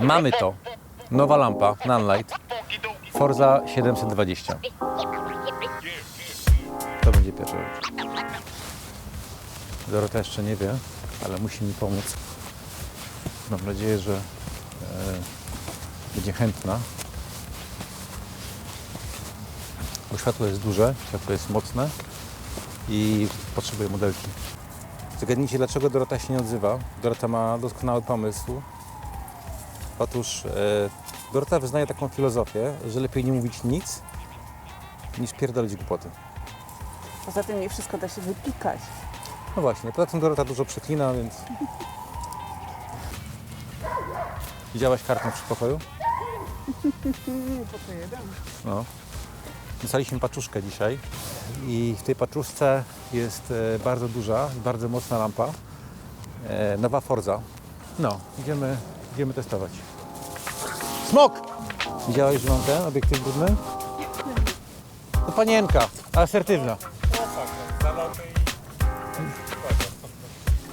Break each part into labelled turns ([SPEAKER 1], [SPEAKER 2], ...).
[SPEAKER 1] Mamy to. Nowa lampa, Nanlite. Forza 720. To będzie pierwsza rzecz. Dorota jeszcze nie wie, ale musi mi pomóc. Mam nadzieję, że e, będzie chętna. Bo światło jest duże, światło jest mocne i potrzebuję modelki. Zagadnijcie, dlaczego Dorota się nie odzywa. Dorota ma doskonały pomysł. Otóż e, Dorota wyznaje taką filozofię, że lepiej nie mówić nic, niż pierdolić głupoty.
[SPEAKER 2] Poza tym nie wszystko da się wypikać.
[SPEAKER 1] No właśnie, poza tym Dorota dużo przeklina, więc... Widziałaś kartę przy pokoju?
[SPEAKER 2] Po to jeden.
[SPEAKER 1] No. Dostaliśmy paczuszkę dzisiaj i w tej paczuszce jest e, bardzo duża, bardzo mocna lampa. E, nowa Forza. No, idziemy, idziemy testować. Smok! Widziałeś, że mam ten obiektyw brudny? To panienka, asertywna.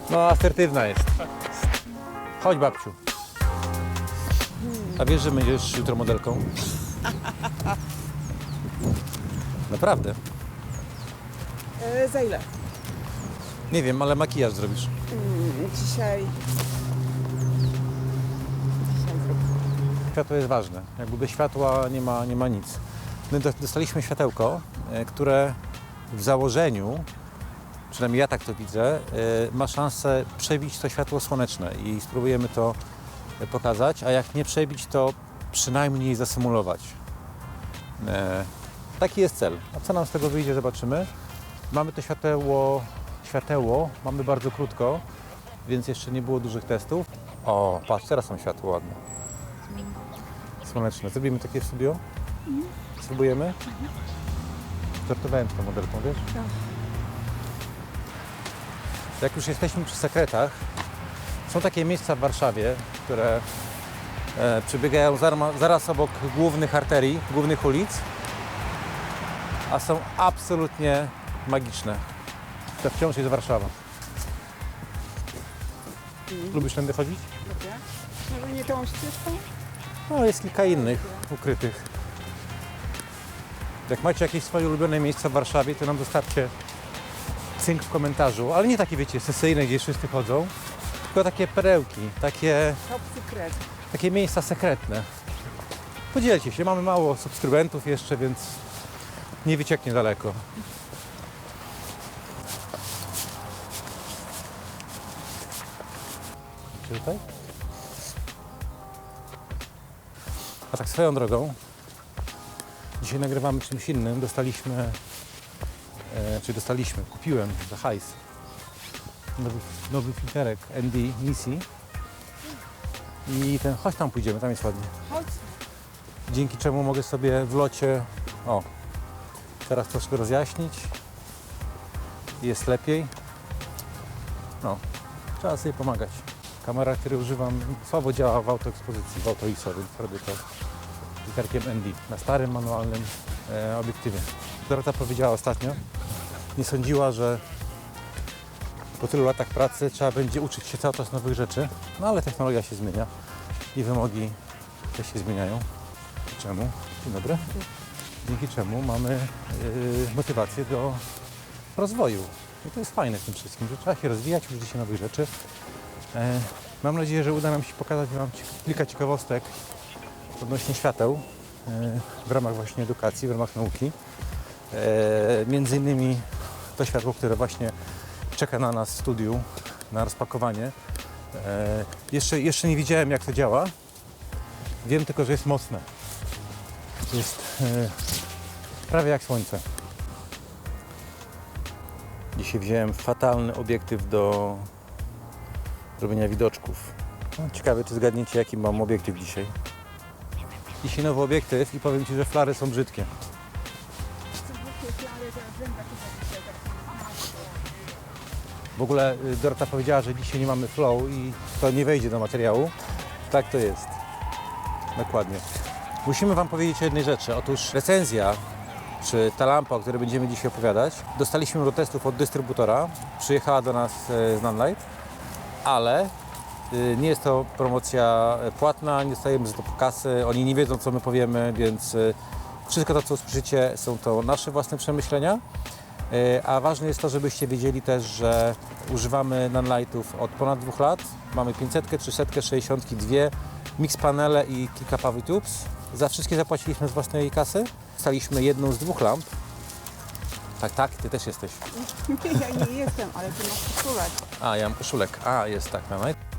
[SPEAKER 1] No, asertywna jest. Chodź babciu. A wiesz, że będziesz jutro modelką? Naprawdę.
[SPEAKER 2] E, za ile?
[SPEAKER 1] Nie wiem, ale makijaż zrobisz.
[SPEAKER 2] Mm, dzisiaj... Dzisiaj
[SPEAKER 1] Światło jest ważne. Jakby bez światła nie ma, nie ma nic. My do- dostaliśmy światełko, e, które w założeniu, przynajmniej ja tak to widzę, e, ma szansę przebić to światło słoneczne i spróbujemy to pokazać, a jak nie przebić, to przynajmniej zasymulować. E, Taki jest cel. A co nam z tego wyjdzie, zobaczymy. Mamy to światełło, światełło mamy bardzo krótko, więc jeszcze nie było dużych testów. O, patrz, teraz są światło ładne. Słoneczne. Zrobimy takie w studio? Spróbujemy? Żartowałem z tą modelką, wiesz?
[SPEAKER 2] Tak.
[SPEAKER 1] Jak już jesteśmy przy sekretach, są takie miejsca w Warszawie, które e, przebiegają zaraz obok głównych arterii, głównych ulic, a są absolutnie magiczne. To wciąż jest Warszawa. Lubisz tędy chodzić?
[SPEAKER 2] Lubię. Może nie tą ścieżką?
[SPEAKER 1] No, jest kilka innych ukrytych. Jak macie jakieś swoje ulubione miejsca w Warszawie, to nam zostawcie cynk w komentarzu, ale nie takie, wiecie, sesyjne, gdzie wszyscy chodzą, tylko takie perełki, takie, takie miejsca sekretne. Podzielcie się, mamy mało subskrybentów jeszcze, więc nie wycieknie daleko. Czy tutaj? A tak swoją drogą, dzisiaj nagrywamy czymś innym. Dostaliśmy, e, czy dostaliśmy, kupiłem za hajs nowy, nowy filterek ND Missy. I ten, chodź tam pójdziemy, tam jest ładnie.
[SPEAKER 2] Chodź.
[SPEAKER 1] Dzięki czemu mogę sobie w locie, o, teraz troszkę rozjaśnić. Jest lepiej. No, trzeba sobie pomagać. Kamera, której używam, słabo działa w autoekspozycji, w auto ISO, więc robię to literkiem ND na starym, manualnym e, obiektywie. Dorota powiedziała ostatnio, nie sądziła, że po tylu latach pracy trzeba będzie uczyć się cały czas nowych rzeczy, no ale technologia się zmienia i wymogi też się zmieniają. Czemu? Dzień dobry. Dzięki czemu mamy yy, motywację do rozwoju. I to jest fajne w tym wszystkim, że trzeba się rozwijać, uczyć się nowych rzeczy. E, mam nadzieję, że uda nam się pokazać Wam kilka ciekawostek odnośnie świateł e, w ramach właśnie edukacji, w ramach nauki. E, między innymi to światło, które właśnie czeka na nas w studiu, na rozpakowanie. Jeszcze, jeszcze nie widziałem jak to działa. Wiem tylko, że jest mocne. Jest prawie jak słońce. Dzisiaj wziąłem fatalny obiektyw do robienia widoczków. No, ciekawe, czy zgadniecie, jaki mam obiektyw dzisiaj. Dzisiaj nowy obiektyw i powiem Ci, że flary są brzydkie. W ogóle y, Dorota powiedziała, że dzisiaj nie mamy flow i to nie wejdzie do materiału. Tak to jest. Dokładnie. Musimy Wam powiedzieć o jednej rzeczy. Otóż recenzja, czy ta lampa, o której będziemy dzisiaj opowiadać, dostaliśmy do testów od dystrybutora. Przyjechała do nas e, z Nanlite, ale Y, Nie jest to promocja e, płatna, nie dostajemy za to kasy, oni nie wiedzą co my powiemy, więc y, wszystko to co usłyszycie są to nasze własne przemyślenia. Y, A ważne jest to, żebyście wiedzieli też, że używamy nanlightów od ponad dwóch lat. Mamy 500, 300, 62, mix panele i kilka power tubes. Za wszystkie zapłaciliśmy z własnej kasy. Dostaliśmy jedną z dwóch lamp. Tak, tak, ty też jesteś.
[SPEAKER 2] Nie, ja nie jestem, ale ty masz koszulek.
[SPEAKER 1] A, ja mam koszulek. A, jest tak, na night.